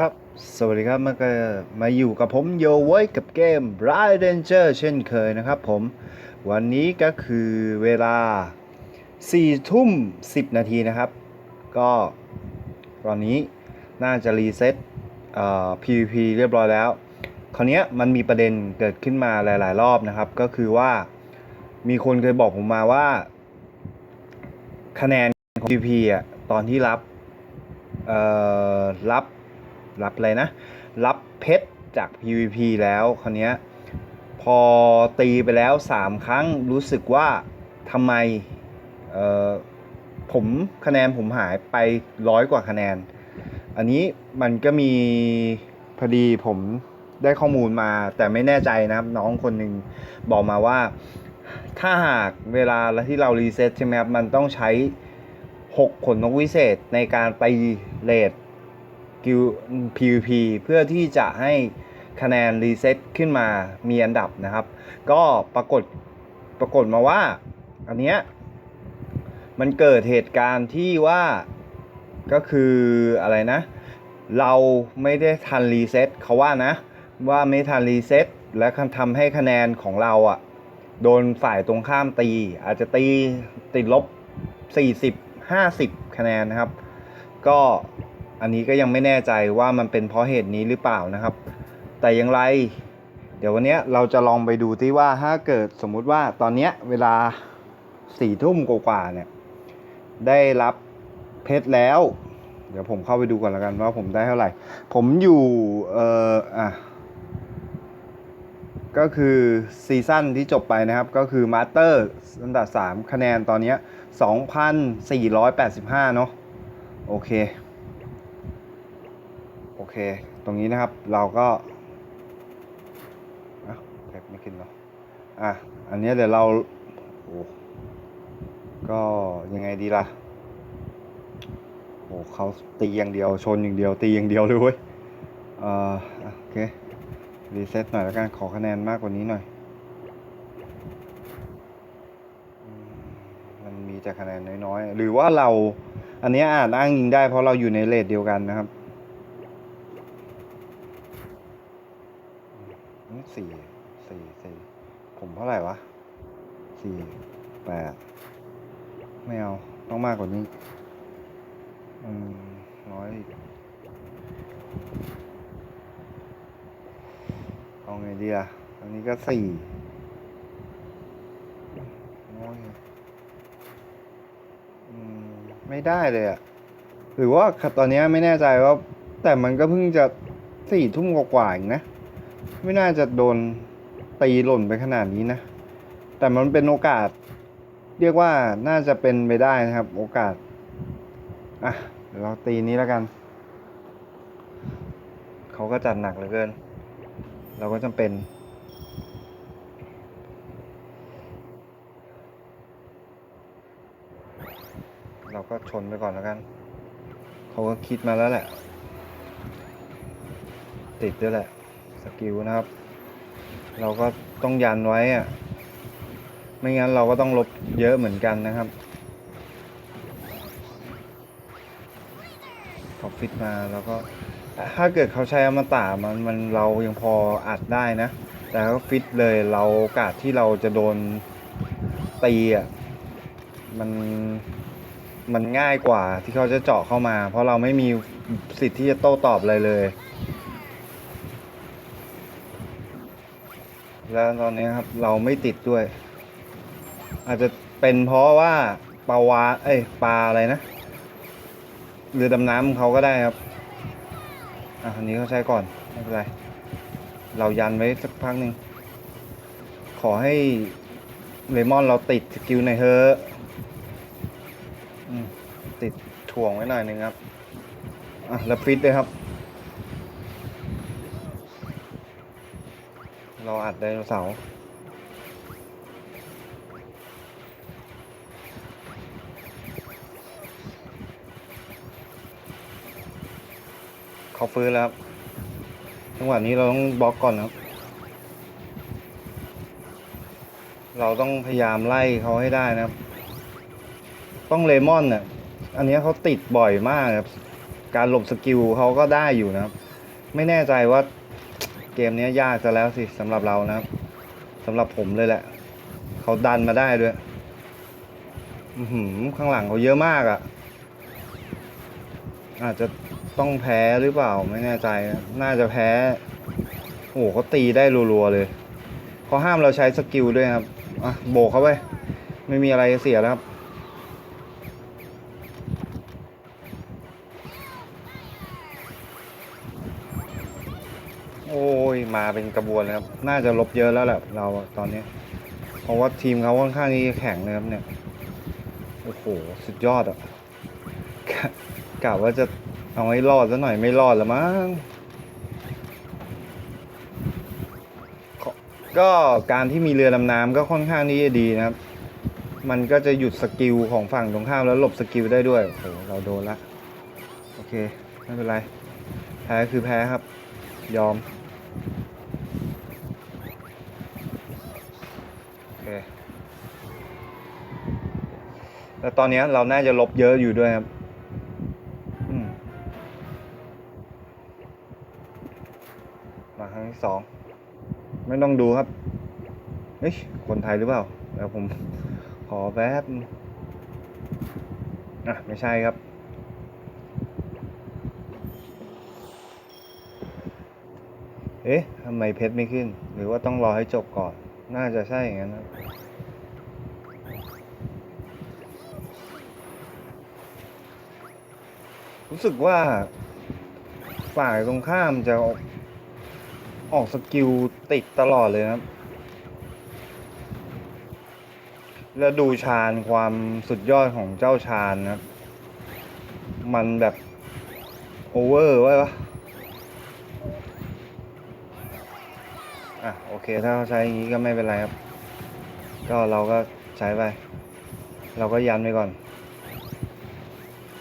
ครับ สวัสดีครับมาก็มาอยู่กับผมโยไว้กับเกม Ride Ranger เช่นเคยนะครับผม วันนี้ก็คือเวลา4ทุ่ม10 นาทีนะครับ ก็ตอนนี้น่าจะรีเซ็ตเอ่อ PVP เรียบร้อยแล้ว คราวนี้มันมีประเด็นเกิดขึ้นมาหลาย ๆ รอบนะครับ ก็คือว่ามีคนเคยบอกผมมาว่า คะแนนของ PVP อะตอนที่รับเอ่อรับ รับอะไรนะ รับเพชรจาก PVP แล้วคราวนี้พอตีไปแล้ว 3 ครั้งรู้สึกว่าทำไมเออผมคะแนนผมหายไปร้อยกว่าคะแนน อันนี้มันก็มีพอดีผมได้ข้อมูลมา แต่ไม่แน่ใจนะครับ น้องคนหนึ่งบอกมาว่า ถ้าหากเวลาที่เรารีเซ็ตใช่ไหมครับ มันต้องใช้ 6 ขนนกวิเศษในการไปเลด PVP เพื่อที่จะให้คะแนนรีเซ็ตขึ้นมามีอันดับนะครับ ก็ปรากฏปรากฏมาว่า อันเนี้ยมันเกิดเหตุการณ์ที่ว่าก็คืออะไรนะ เราไม่ได้ทันรีเซ็ตเขาว่านะ ว่าไม่ทันรีเซ็ตและทำให้คะแนนของเราอะ่ะโดนฝ่ายตรงข้ามตี อาจจะตีติดลบ 40 50 คะแนนนะครับ ก็ อันนี้ก็ยังไม่แน่ใจว่ามันเป็นเพราะเหตุนี้หรือเปล่านะครับ แต่อย่างไร เดี๋ยววันนี้เราจะลองไปดูที่ว่าถ้าเกิดสมมุติว่าตอนนี้เวลาสี่ทุ่มกว่าเนี่ยได้รับเพชรแล้ว เดี๋ยวผมเข้าไปดูก่อนแล้วกันว่าผมได้เท่าไหร่ ผมอยู่เอ่ออะก็คือซีซั่นที่จบไปนะครับ ก็คือมาสเตอร์อันดับ3คะแนนตอนนี้ย2,485 เนาะโอเค โอเค ตรงนี้นะครับเราก็อะแพ็กไม่ขึ้นเนาะอะ อันนี้เดี๋ยวเราโอ้ก็ยังไงดีล่ะโอ้เขาตีอย่างเดียวชนอย่างเดียว ตีอย่างเดียวเลยเว้ยเอ่อโอเครีเซ็ตหน่อยแล้วกันขอคะแนนมากกว่านี้หน่อย มันมีแต่คะแนนน้อยๆ หรือว่าเราอันนี้อานอ้างยิงได้เพราะเราอยู่ในเลทเดียวกันนะครับอืม สี่สี่สี่ผมเท่าไหร่วะสี่แปดไม่เอา ต้องมากกว่านี้ อืมน้อยอีกเอาไงดีอะอันนี้ก็สี่โอ้ยอืมไม่ได้เลยอะหรือว่าตอนนี้ไม่แน่ใจว่า แต่มันก็เพิ่งจะสี่ทุ่มกว่าๆเองนะ ไม่น่าจะโดนตีหล่นไปขนาดนี้นะ แต่มันเป็นโอกาส เรียกว่าน่าจะเป็นไปได้นะครับ โอกาส อะเดี๋ยวเราตีนี้แล้วกัน เขาก็จัดหนักเหลือเกิน เราก็จำเป็นเราก็ชนไปก่อนแล้วกัน เขาก็คิดมาแล้วแหละ ติดด้วยแหละ สกิลนะครับ เราก็ต้องยันไว้อะไม่งั้นเราก็ต้องลบเยอะเหมือนกันนะครับเขาฟิตมาแล้วก็ ถ้าเกิดเขาใช้อมตะมันมันเรายังพออัดได้นะ แต่เขาฟิตเลยเราโอกาสที่เราจะโดนตีอะมันมันง่ายกว่าที่เขาจะเจาะเข้ามา เพราะเราไม่มีสิทธิ์ที่จะโต้ตอบอะไรเลย แล้วตอนนี้ครับเราไม่ติดด้วย อาจจะเป็นเพราะว่าปลาวาเอ้ยปลาอะไรนะเรือดำน้ำเขาก็ได้ครับอะอันนี้เขาใช้ก่อนไม่เป็นไรเรายันไว้สักพักหนึ่งขอให้เลมอนเราติดสกิลในเฮอติดถ่วงไว้หน่อยหนึ่งครับอะแล้วฟิตเลยครับ เราอัดไดโนเสาร์เขาฟื้นแล้วครับจังหวะนี้เราต้องบล็อกก่อนนะครับ เราต้องพยายามไล่เขาให้ได้นะครับ ต้องเลมอนเนี่ยอันนี้เขาติดบ่อยมากครับ การหลบสกิลเขาก็ได้อยู่นะครับ ไม่แน่ใจว่า เกมนี้ยากจะแล้วสิสำหรับเรานะครับสำหรับผมเลยแหละ เขาดันมาได้ด้วยหือข้างหลังเขาเยอะมากอะ่ะ อาจจะต้องแพ้หรือเปล่าไม่แน่ใจ น่าจะแพ้ โอ้โหเขาตีได้รัวๆเลยเขาห้ามเราใช้สกิลด้วยครับ อะโบกเขาไป ไม่มีอะไรเสียแล้วครับ โอ้ย มาเป็นกระบวนเลยครับ น่าจะลบเยอะแล้วแหละเราตอนนี้ เพราะว่าทีมเขาค่อนข้างที่จะแข็งเลยครับเนี่ย โอ้โห สุดยอดอะกะกะว่าจะเอาให้รอดซะหน่อยไม่รอดละมั้งก็การที่มีเรือดำน้ำก็ค่อนข้างที่จะดีนะครับ มันก็จะหยุดสกิลของฝั่งตรงข้ามแล้วหลบสกิลได้ด้วย โอ้โห เราโดนละ โอเค ไม่เป็นไร แพ้คือแพ้ครับ ยอม โอเค แล้วตอนนี้เราน่าจะลบเยอะอยู่ด้วยครับมมาครั้งที่สอง ไม่ต้องดูครับ เฮ้ย คนไทยหรือเปล่า แล้วผมขอแป๊บอะ ไม่ใช่ครับ เอ๊ะทำไมเพชรไม่ขึ้น หรือว่าต้องรอให้จบก่อน น่าจะใช่อย่างนั้นนะ รู้สึกว่าฝ่ายตรงข้ามจะออกออกสกิลติดตลอดเลยนะครับ แล้วดูชาญความสุดยอดของเจ้าชาญนะครับ มันแบบโอเวอร์ไว้ปะอะโอเคถ้าเขาใช้อย่างนี้ก็ไม่เป็นไรครับ ก็เราก็ใช้ไป เราก็ยันไปก่อน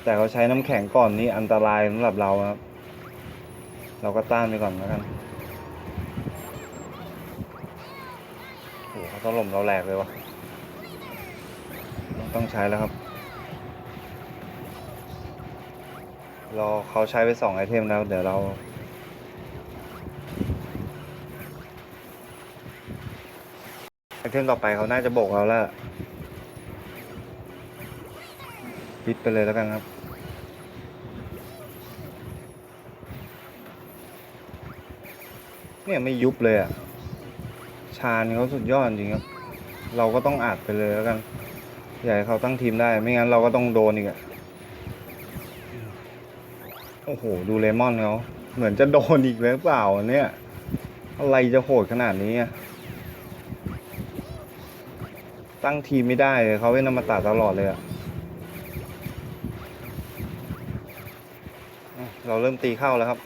แต่เขาใช้น้ำแข็งก่อนนี่อันตรายสำหรับเราครับ เราก็ต้านไปก่อนแล้วกันโอ้โหเขาถล่มเราแหลกเลยวะต้องใช้แล้วครับ รอเขาใช้ไปสองไอเทมแล้ว เดี๋ยวเราไอเทมต่อไปเขาน่าจะโบกเราแล้วปิดไปเลยแล้วกันครับ เนี่ยไม่ยุบเลยอะ ชาญเขาสุดยอดจริงครับ เราก็ต้องอัดไปเลยแล้วกันอยากให้เขาตั้งทีมได้ ไม่งั้นเราก็ต้องโดนอีกอะ โอ้โห ดูเลมอนเขาเหมือนจะโดนอีกแล้วเปล่าเนี่ย อะไรจะโหดขนาดนี้อะตั้งทีมไม่ได้เลยเขาเป็นอมตะตลอดเลยอะ่ะเราเริ่มตีเข้าแล้วครับ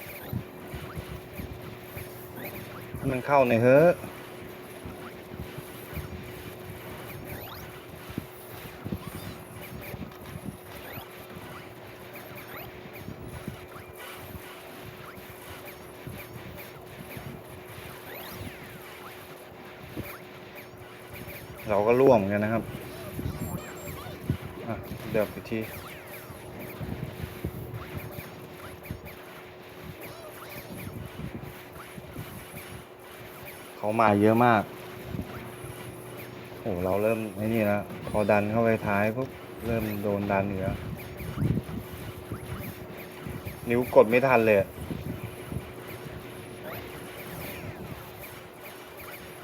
มันเข้าในอยเฮ้อเราก็ร่วมเนกันนะครับ อะ เดี๋ยวอีกที เขามาเยอะมาก โอ้เราเริ่มไอ้นี่แล้วพอดันเข้าไปท้ายปุ๊บเริ่มโดนดันเหนือนิ้วกดไม่ทันเลย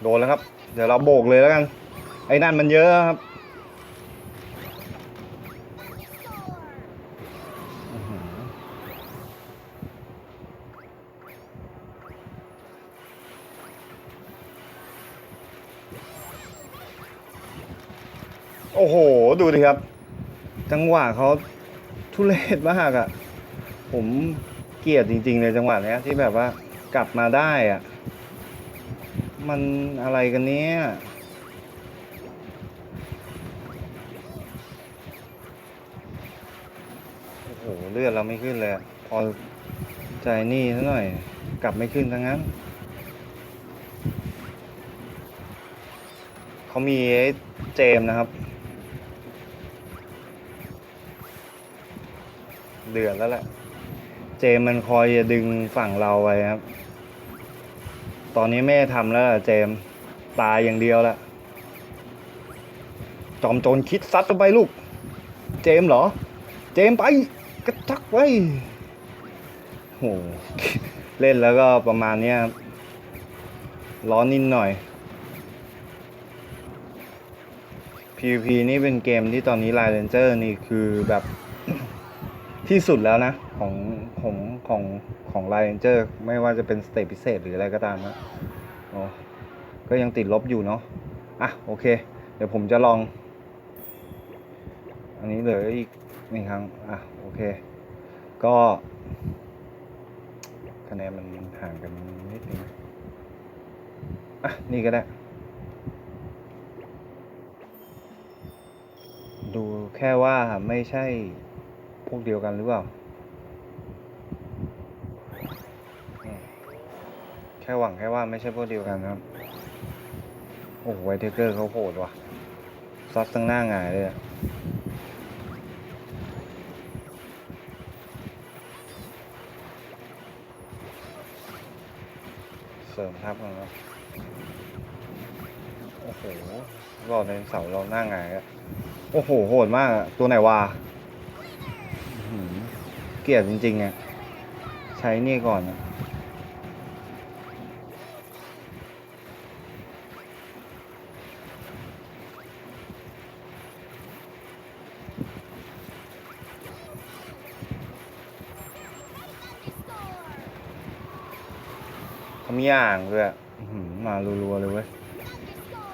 โดนแล้วครับ เดี๋ยวเราโบกเลยแล้วกัน ไอ้นั่นมันเยอะครับ จังหวะเขาทุเรศมากอะ่ะ ผมเกลียดจริง ๆ เลยจังหวะเนี้ยที่แบบว่ากลับมาได้อะ่ะ มันอะไรกันเนี้ยโอ้โหเลือดเราไม่ขึ้นเลยอะพอใจนี่ซะหน่อย กลับไม่ขึ้นทั้งนั้นเขามีไอ้เจมนะครับ ดือดแล้วแหละ เจมมันคอยจะดึงฝั่งเราไว้ครับ ตอนนี้ไม่ทำแล้วล่ะเจมตายอย่างเดียวละจอมโจรคิดซัดลงไปลูก เจมเหรอ เจมไปกระทักไว้โหเล่นแล้วก็ประมาณเนี้ยร้อนนิดหน่อย PVP นี่เป็นเกมที่ตอนนี้ l ล n เ a นเจอร์นี่คือแบบ ที่สุดแล้วนะของของของของ l ลเ a นเจอร์ไม่ว่าจะเป็นสเตจพิเศษหรืออะไรก็ตามนะโอ้ก็ยังติดลบอยู่เนาะอะโอเค เดี๋ยวผมจะลอง อันนี้เหลืออีกหนึ่งครั้งอะโอเค ก็คะแนนมันห่างกันนิดนึงอะนี่ก็ได้ ดูแค่ว่าไม่ใช่ พวกเดียวกันหรือเปล่า แค่หวังแค่ว่าไม่ใช่พวกเดียวกันครับ โอ้โหไวเทเกอร์เขาโหดว่ะ ซัดตั้งหน้าหงายเลยอะเสริมทับกันแล้วโอ้โหรอดในเสาเราหน้าหงายอะโอ้โห โหดมากอะตัวไหนวะ กลียดจริงๆอะใช้นี่ก่อนอะเขามีอ่างด้วยอะมารัวๆเลยเว้ย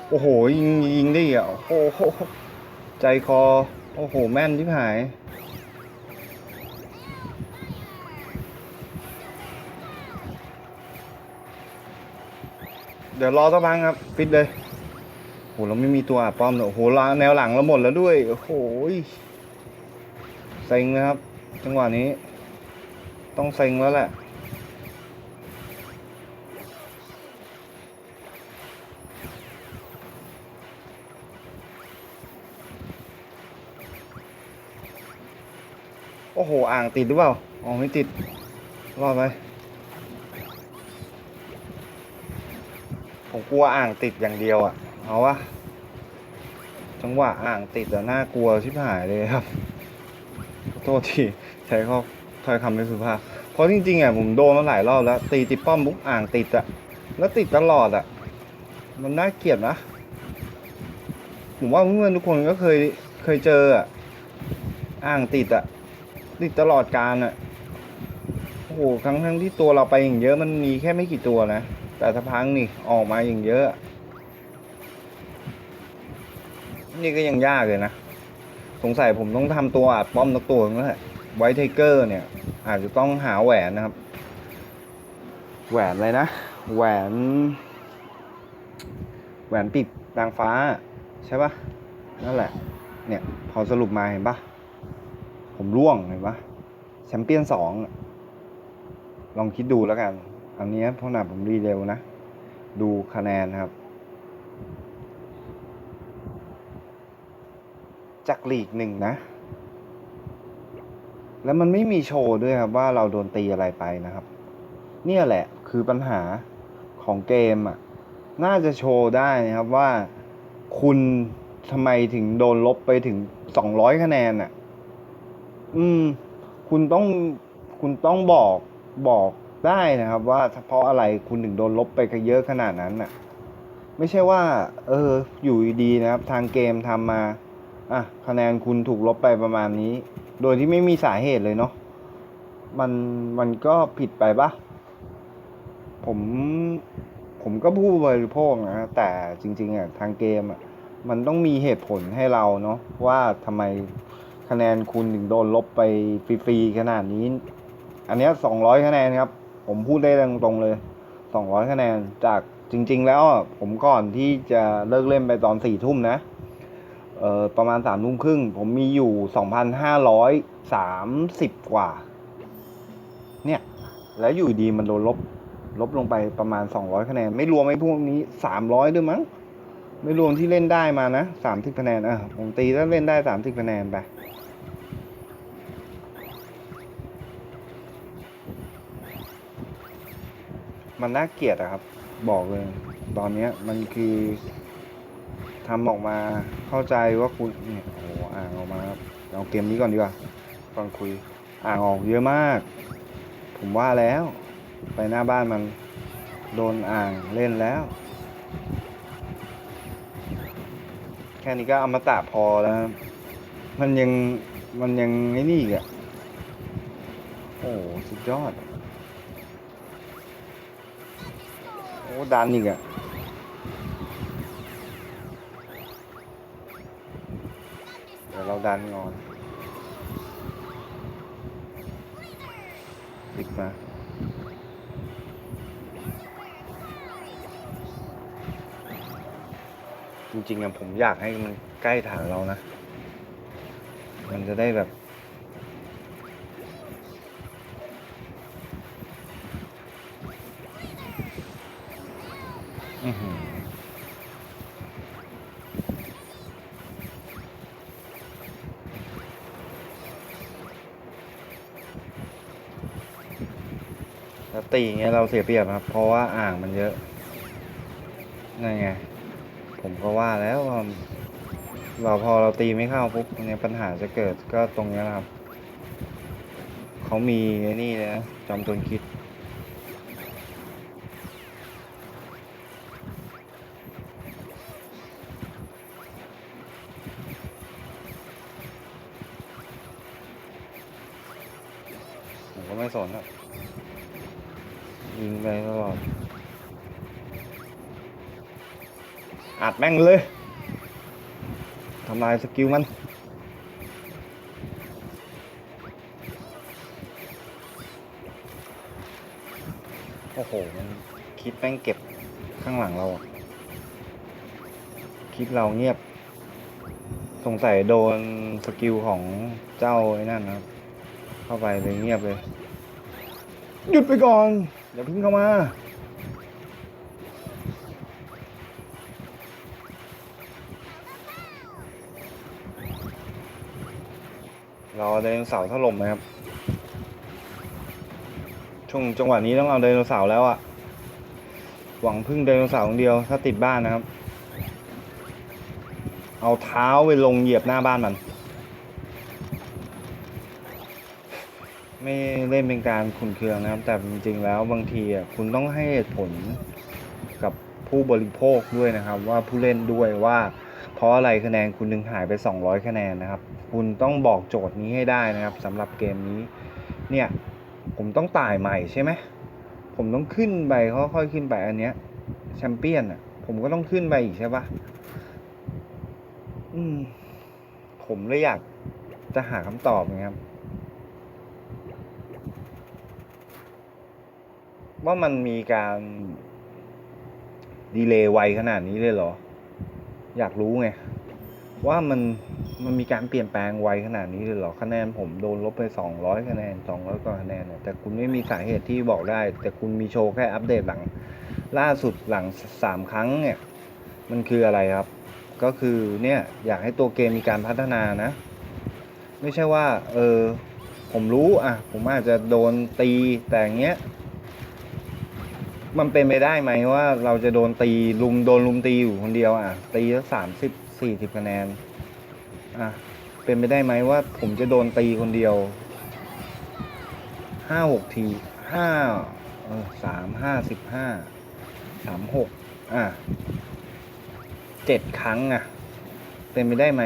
โอ้โห ยิงยิงได้อะโอ้โห ใจคอ โอ้โห แม่นที่หาย เดี๋ยวรอสักพักครับ ฟิตเลยโหเราไม่มีตัวอัดป้อมเลยโอ้โหลาแนวหลังเราหมดแล้วด้วยโอ้โหเซ็งนะครับ จังหวะนี้ ต้องเซ็งแล้วแหละโอ้โห อ่างติดหรือเปล่า อ๋อ ไม่ติด รอดไป ผมกลัวอ่างติดอย่างเดียวอะ เอาวะ จังหวะอ่างติดอะน่ากลัวชิบหายเลยครับขอโทษทีใช้ข้อถ้อยคำไม่สุภาพ เพราะจริงๆอะผมโดนมาหลายรอบแล้ว ตีติดป้อมปุ๊บอ่างติดอะ แล้วติดตลอดอะ มันน่าเกลียดนะ ผมว่าเพื่อนทุกคนก็เคยเคยเจออะ อ่างติดอะ ติดตลอดการอะโอ้โหทั้งทั้งที่ตัวเราไปอย่างเยอะมันมีแค่ไม่กี่ตัวนะ แต่ถ้าพังนี่ออกมาอย่างเยอะ นี่ก็ยังยากเลยนะ สงสัยผมต้องทำตัวอัดป้อมตักตัวนึงแล้วแหละไวท์ไทเกอร์เนี่ย อาจจะต้องหาแหวนนะครับ แหวนอะไรนะ แหวน แหวนปิดนางฟ้า ใช่ปะนั่นแหละ เนี่ย พอสรุปมาเห็นปะผมร่วงเห็นปะแชมเปี้ยนสองลองคิดดูแล้วกัน อันนี้เพราะหนาผมรีเร็วนะ ดูคะแนนครับ จากลีกหนึ่งนะ แล้วมันไม่มีโชว์ด้วยครับว่าเราโดนตีอะไรไปนะครับ เนี่ยแหละคือปัญหาของเกมอะ น่าจะโชว์ได้นะครับว่าคุณทำไมถึงโดนลบไปถึงสองร้อยคะแนนอะ อืม คุณต้องคุณต้องบอกบอก ได้นะครับ ว่าเพราะอะไรคุณถึงโดนลบไปเยอะขนาดนั้นน่ะ ไม่ใช่ว่า เออ อยู่ดีนะครับ ทางเกมทำมา อะคะแนนคุณถูกลบไปประมาณนี้ โดยที่ไม่มีสาเหตุเลยเนาะมันมันก็ผิดไปปะผมผมก็ผู้บริโภคนะแต่จริงๆอะทางเกมอะมันต้องมีเหตุผลให้เราเนาะว่าทำไมคะแนนคุณถึงโดนลบไปฟรีๆขนาดนี้ อันเนี้สองร้อยคะแนนครับ ผมพูดได้ตรงๆเลยสองร้อยคะแนนจากจริง ๆ แล้วผมก่อนที่จะเลิกเล่นไปตอนสี่ทุ่มนะเอ่อประมาณสามทุ่มครึ่ง ผมมีอยู่สองพันห้าร้อยสามสิบกว่า เนี่ย แล้วอยู่ดีมันโดนลบ ลบลงไปประมาณสองร้อยคะแนน ไม่รวมไอ้พวกนี้สามร้อยด้วยมั้ง ไม่รวมที่เล่นได้มานะสามสิบคะแนนอะผมตีแล้วเล่นได้สามสิบคะแนนไป มันน่าเกลียดอะครับ บอกเลย ตอนเนี้ยมันคือทำออกมาเข้าใจว่าคุณเนี่ยโอ้โหอ่างออกมาครับเอาเกมนี้ก่อนดีกว่าก่อนคุย อ่างออกเยอะมาก ผมว่าแล้ว ไปหน้าบ้านมันโดนอ่างเล่นแล้ว แค่นี้ก็อมตะพอแล้วมันยังมันยังไอ้นี่อีกอะโอ้สุดยอด อ้ดันอีกอะเดี๋ยวเราดันงอนปิดมาจริงๆอะผมอยากให้มันใกล้ฐานเรานะ มันจะได้แบบ อือหือแล้วตีอย่างเงี้ยเราเสียเปรียบครับ เพราะว่าอ่างมันเยอะนั่นไง ผมก็ว่าแล้วว่าเราพอเราตีไม่เข้าปุ๊บเนี่ยปัญหาจะเกิดก็ตรงนี้แหละครับ เขามีนี่เลยนะจอมโจรคิด แม่งเลยทำลายสกิลมันโอ้โห มันคิดแม่งเก็บข้างหลังเราอะคิดเราเงียบ สงสัยโดนสกิลของเจ้าไอ้นั่นนะเข้าไปเลยเงียบเลย หยุดไปก่อน อย่าพิ่งเข้ามา อไดโนเสาร์ถล่มนะครับ ช่วงจังหวะนี้ต้องเอาไดโนเสาร์แล้วอะหวังพึ่งไดโนเสาร์องเดียวถ้าติดบ้านนะครับ เอาเท้าไปลงเหยียบหน้าบ้านมัน ไม่เล่นเป็นการขุนเคืองนะครับ แต่จริงๆแล้วบางทีอะคุณต้องให้เหตุผลกับผู้บริโภคด้วยนะครับ ว่าผู้เล่นด้วยว่า เพราะอะไรคะแนนคุณถึงหายไป 200 คะแนนนะครับ คุณต้องบอกโจทย์นี้ให้ได้นะครับสำหรับเกมนี้ เนี่ยผมต้องตายใหม่ใช่ไหมผมต้องขึ้นไปค่อยๆขึ้นไปอันเนี้ยแชมเปี้ยนอะ ผมก็ต้องขึ้นไปอีกใช่ปะอืม ผมเลยอยากจะหาคำตอบนะครับว่ามันมีการดีเลย์ไวขนาดนี้เลยเหรอ อยากรู้ไง ว่ามันมันมีการเปลี่ยนแปลงไวขนาดนี้เลยเหรอคะแนนผมโดนลบไปสองร้อยคะแนนสองร้อยกว่าคะแนนเนี่ยแต่คุณไม่มีสาเหตุที่บอกได้ แต่คุณมีโชว์แค่อัปเดตหลัง ล่าสุดหลังสามครั้งเนี่ยมันคืออะไรครับ ก็คือเนี่ยอยากให้ตัวเกมมีการพัฒนานะ ไม่ใช่ว่า เออผมรู้อะ ผมอาจจะโดนตีแต่เงี้ย มันเป็นไปได้ไหมว่าเราจะโดนตีลุมโดนลุมตีอยู่คนเดียวอะ ตีสักสามสิบสี่สิบคะแนน อะ เป็นไปได้ไหมว่า ผมจะโดนตีคนเดียวห้าหกทีห้าเออสามห้าสิบห้าสามหกอะเจ็ดครั้งอะ เป็นไปได้ไหม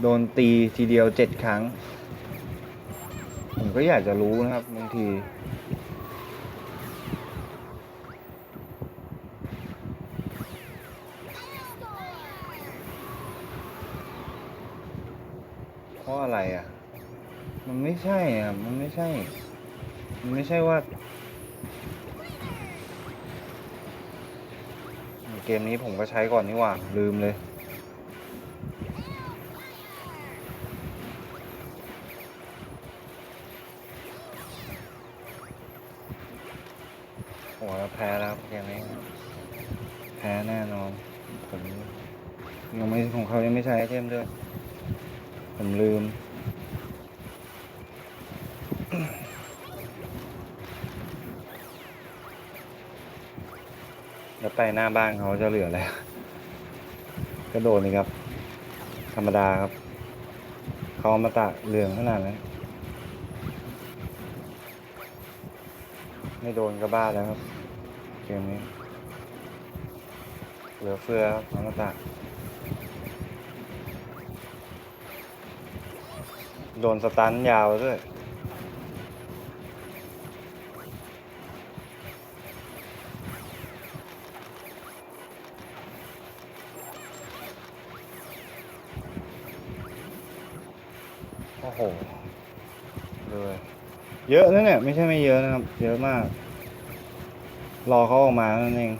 โดนตีทีเดียวเจ็ดครั้ง ผมก็อยากจะรู้นะครับบางที เพราะ อะไรอะ มันไม่ใช่อะ มันไม่ใช่ มันไม่ใช่ว่า เกมนี้ผมก็ใช้ก่อนนี่หว่า ลืมเลยโอ้เราแพ้แล้วเกมนี้ แพ้แน่นอนผมยังไม่ของเขายังไม่ใช้ไอเทมด้วย ผมลืม แล้วไปหน้าบ้านเขาจะเหลืออะไรก็โดนเลยครับ ธรรมดาครับเขาอมาตะเหลืองขนาดนั้นไม่โดนก็บ้าแล้วครับเกมนี้ เหลือเฟือครับอมาตะโดนสตันยาวด้วย โอ้โหเลยเยอะนะเนี่ย ไม่ใช่ไม่เยอะนะครับ เยอะมาก รอเขาออกมานั่นเอง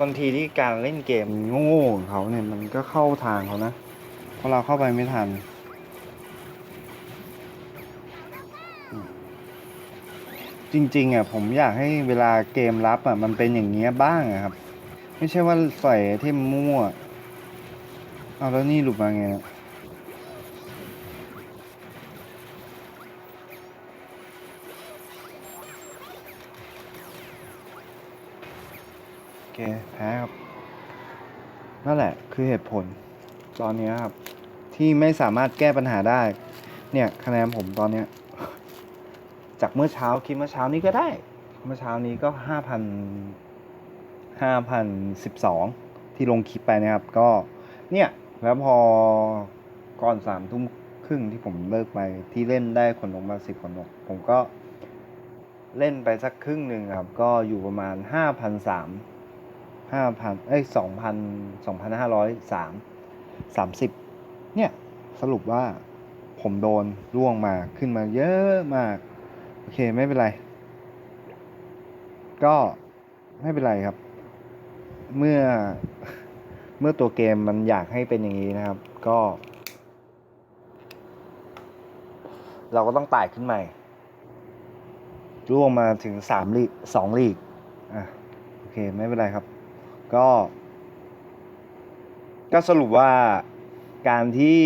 บางทีที่การเล่นเกมโง่ของเขาเนี่ยมันก็เข้าทางเขานะเพราะเราเข้าไปไม่ทันจริงๆอะผมอยากให้เวลาเกมรับอะมันเป็นอย่างเงี้ยบ้างอะครับ ไม่ใช่ว่าใส่เที่มั่ว เอาแล้วนี่หลุดมาไงนี่ยโอเคแพ้ครับ นั่นแหละคือเหตุผล ตอนนี้ครับ ที่ไม่สามารถแก้ปัญหาได้ เนี่ยคะแนนผมตอนเนี้ย จากเมื่อเช้าคลิปเมื่อเช้านี้ก็ได้ เมื่อเช้านี้ก็ห้าพันห้าพันสิบสองที่ลงคลิปไปนะครับ ก็เนี่ย แล้วพอก่อนสามทุ่มครึ่งที่ผมเลิกไปที่เล่นได้คนลงมาสิบคนลงผมก็เล่นไปสักครึ่งหนึ่งครับ ก็อยู่ประมาณห้าพันสามห้าพันเอ้ยสองพันสองพันห้าร้อยสามสามสิบเนี่ยสรุปว่าผมโดนร่วงมาขึ้นมาเยอะมาก โอเคไม่เป็นไร ก็ไม่เป็นไรครับ เมื่อ เมื่อตัวเกมมันอยากให้เป็นอย่างนี้นะครับ ก็ เราก็ต้องไต่ขึ้นใหม่ร่วงมาถึงสามลีกสองลีกอะโอเค ไม่เป็นไรครับ ก็ ก็สรุปว่าการที่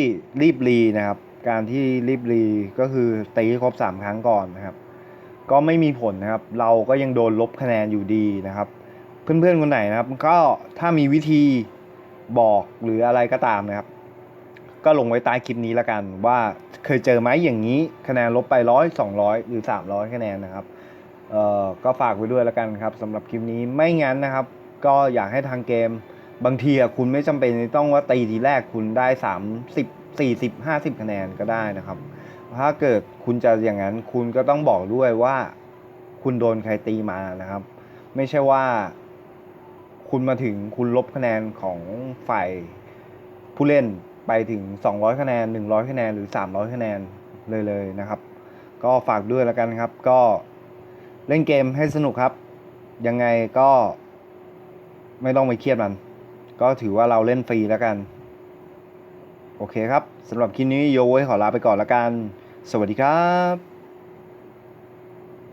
รีบรีนะครับ การที่รีบรีก็คือตีครบสามครั้งก่อนนะครับ ก็ไม่มีผลนะครับ เราก็ยังโดนลบคะแนนอยู่ดีนะครับ เพื่อนๆคนไหนนะครับ ก็ถ้ามีวิธี บอกหรืออะไรก็ตามนะครับ ก็ลงไว้ใต้คลิปนี้แล้วกัน ว่าเคยเจอไหมอย่างนี้คะแนนลบไปร้อยสองร้อยหรือสามร้อยคะแนนนะครับเอ่อก็ฝากไว้ด้วยแล้วกันครับสำหรับคลิปนี้ไม่งั้นนะครับ ก็อยากให้ทางเกม บางทีอะคุณไม่จำเป็นต้องว่าตีทีแรกคุณได้สามสิบสี่สิบห้าสิบคะแนนก็ได้นะครับ ถ้าเกิดคุณจะอย่างนั้นคุณก็ต้องบอกด้วยว่า คุณโดนใครตีมานะครับ ไม่ใช่ว่า คุณมาถึงคุณลบคะแนนของฝ่ายผู้เล่นไปถึง 200 คะแนน 100 คะแนน หรือ 300 คะแนนเลยเลยนะครับ ก็ฝากด้วยแล้วกันครับ ก็เล่นเกมให้สนุกครับ ยังไงก็ไม่ต้องไปเครียดมัน ก็ถือว่าเราเล่นฟรีแล้วกัน โอเคครับสำหรับคลิปนี้โยไว้ขอลาไปก่อนแล้วกัน สวัสดีครับ